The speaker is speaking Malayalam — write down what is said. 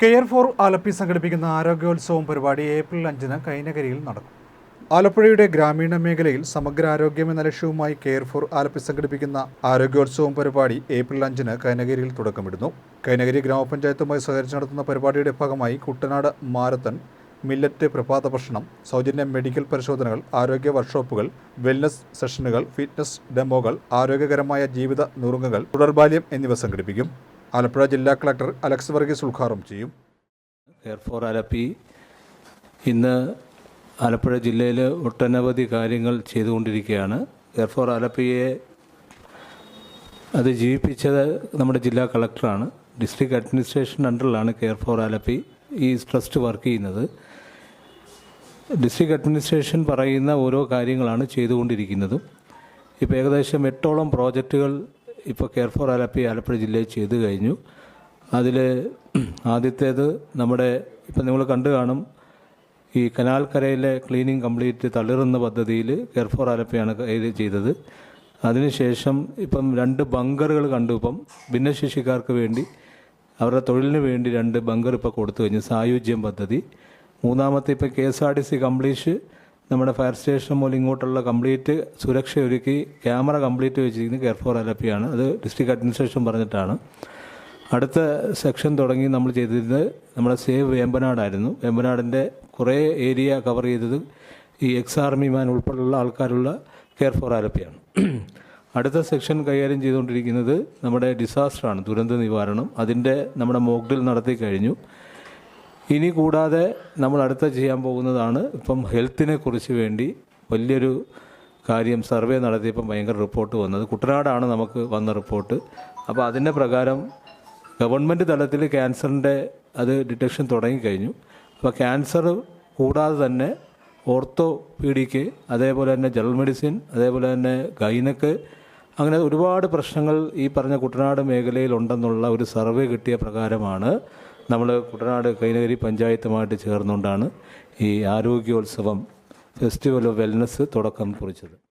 കെയർ ഫോർ ആലപ്പി സംഘടിപ്പിക്കുന്ന ആരോഗ്യോത്സവം പരിപാടി ഏപ്രിൽ അഞ്ചിന് കൈനകരിയിൽ നടക്കും. ആലപ്പുഴയുടെ ഗ്രാമീണ മേഖലയിൽ സമഗ്ര ആരോഗ്യം എന്ന ലക്ഷ്യവുമായി കെയർ ഫോർ ആലപ്പി സംഘടിപ്പിക്കുന്ന ആരോഗ്യോത്സവം പരിപാടി ഏപ്രിൽ അഞ്ചിന് കൈനകരിയിൽ തുടക്കമിടുന്നു. കൈനകരി ഗ്രാമപഞ്ചായത്തുമായി സഹകരിച്ച് നടത്തുന്ന പരിപാടിയുടെ ഭാഗമായി കുട്ടനാട് മാരത്തൺ മില്ലറ്റ് പ്രഭാത ഭക്ഷണം സൗജന്യ മെഡിക്കൽ പരിശോധനകൾ ആരോഗ്യ വർക്ക്ഷോപ്പുകൾ വെൽനസ് സെഷനുകൾ ഫിറ്റ്നസ് ഡെമോകൾ ആരോഗ്യകരമായ ജീവിത നുറുങ്ങുകൾ തുടർബാല്യം എന്നിവ സംഘടിപ്പിക്കും. ആലപ്പുഴ ജില്ലാ കളക്ടർ അലക്സ് വർഗീസ് ഉദ്ഘാടനം ചെയ്യും. എയർ ഫോർ ആലപ്പി ഇന്ന് ആലപ്പുഴ ജില്ലയിൽ ഒട്ടനവധി കാര്യങ്ങൾ ചെയ്തുകൊണ്ടിരിക്കുകയാണ്. എയർ ഫോർ ആലപ്പിയെ അത് ജീവിപ്പിച്ചത് നമ്മുടെ ജില്ലാ കളക്ടറാണ്. ഡിസ്ട്രിക്ട് അഡ്മിനിസ്ട്രേഷൻ അണ്ടറിലാണ് കെയർ ഫോർ ആലപ്പി ഈ ട്രസ്റ്റ് വർക്ക് ചെയ്യുന്നത്. ഡിസ്ട്രിക്ട് അഡ്മിനിസ്ട്രേഷൻ പറയുന്ന ഓരോ കാര്യങ്ങളാണ് ചെയ്തുകൊണ്ടിരിക്കുന്നതും. ഇപ്പോൾ ഏകദേശം എട്ടോളം പ്രോജക്റ്റുകൾ ഇപ്പോൾ കെയർ ഫോർ ആലപ്പി ആലപ്പുഴ ജില്ലയിൽ ചെയ്തു കഴിഞ്ഞു. അതിൽ ആദ്യത്തേത് നമ്മുടെ ഇപ്പം നിങ്ങൾ കണ്ടു കാണും ഈ കനാൽ കരയിലെ ക്ലീനിങ് കംപ്ലീറ്റ് തളിറുന്ന പദ്ധതിയിൽ കെയർ ഫോർ ആലപ്പയാണ് ഇത് ചെയ്തത്. അതിനുശേഷം ഇപ്പം രണ്ട് ബങ്കറുകൾ കണ്ടു ഇപ്പം. ഭിന്നശേഷിക്കാർക്ക് വേണ്ടി അവരുടെ തൊഴിലിന് വേണ്ടി രണ്ട് ബങ്കർ ഇപ്പോൾ കൊടുത്തു കഴിഞ്ഞു. സായുജ്യം പദ്ധതി. മൂന്നാമത്തെ ഇപ്പം K S R T C complete നമ്മുടെ ഫയർ സ്റ്റേഷൻ മുതൽ ഇങ്ങോട്ടുള്ള കംപ്ലീറ്റ് സുരക്ഷ ഒരുക്കി ക്യാമറ കംപ്ലീറ്റ് വെച്ചിരിക്കുന്നത് കെയർ ഫോർ ആണ്. അത് ഡിസ്ട്രിക്ട് അഡ്മിനിസ്ട്രേഷൻ പറഞ്ഞിട്ടാണ്. അടുത്ത സെക്ഷൻ തുടങ്ങി നമ്മൾ ചെയ്തിരുന്നത് നമ്മുടെ സേവ് വേമ്പനാടായിരുന്നു. വേമ്പനാടിന്റെ കുറേ ഏരിയ കവർ ചെയ്തത് ഈ എക്സ് ആർമി ആർമിമാൻ ഉൾപ്പെടെയുള്ള ആൾക്കാരുള്ള കെയർ ഫോർ ആലപ്പിയാണ് അടുത്ത സെക്ഷൻ കൈകാര്യം ചെയ്തുകൊണ്ടിരിക്കുന്നത് നമ്മുടെ ഡിസാസ്റ്ററാണ് ദുരന്ത നിവാരണം. അതിന്റെ നമ്മുടെ മോക്ഡിൽ നടത്തി കഴിഞ്ഞു ഇനി കൂടാതെ നമ്മൾ അടുത്ത ചെയ്യാൻ പോകുന്നതാണ് ഇപ്പം ഹെൽത്തിനെ കുറിച്ച് വേണ്ടി വലിയൊരു കാര്യം സർവേ നടത്തിയപ്പം ഭയങ്കര റിപ്പോർട്ട് വന്നത്. കുട്ടനാടാണ് നമുക്ക് വന്ന റിപ്പോർട്ട്. അപ്പോൾ അതിന്റെ പ്രകാരം ഗവൺമെന്റ് തലത്തിൽ ക്യാൻസറിന്റെ അത് ഡിറ്റക്ഷൻ തുടങ്ങിക്കഴിഞ്ഞു. അപ്പോൾ ക്യാൻസർ കൂടാതെ തന്നെ ഓർത്തോപീഡിക്ക് അതേപോലെ തന്നെ ജനറൽ മെഡിസിൻ അതേപോലെ തന്നെ ഗൈനക്ക് അങ്ങനെ ഒരുപാട് പ്രശ്നങ്ങൾ ഈ പറഞ്ഞ കുട്ടനാട് മേഖലയിലുണ്ടെന്നുള്ള ഒരു സർവേ കിട്ടിയ പ്രകാരമാണ്. നമ്മൾ കുട്ടനാട് കൈനഗരി പഞ്ചായത്തുമായിട്ട് ചേർന്നുകൊണ്ടാണ് ഈ ആരോഗ്യോത്സവം ഫെസ്റ്റിവൽ ഓഫ് വെൽനസ് തുടക്കം കുറിച്ചത്.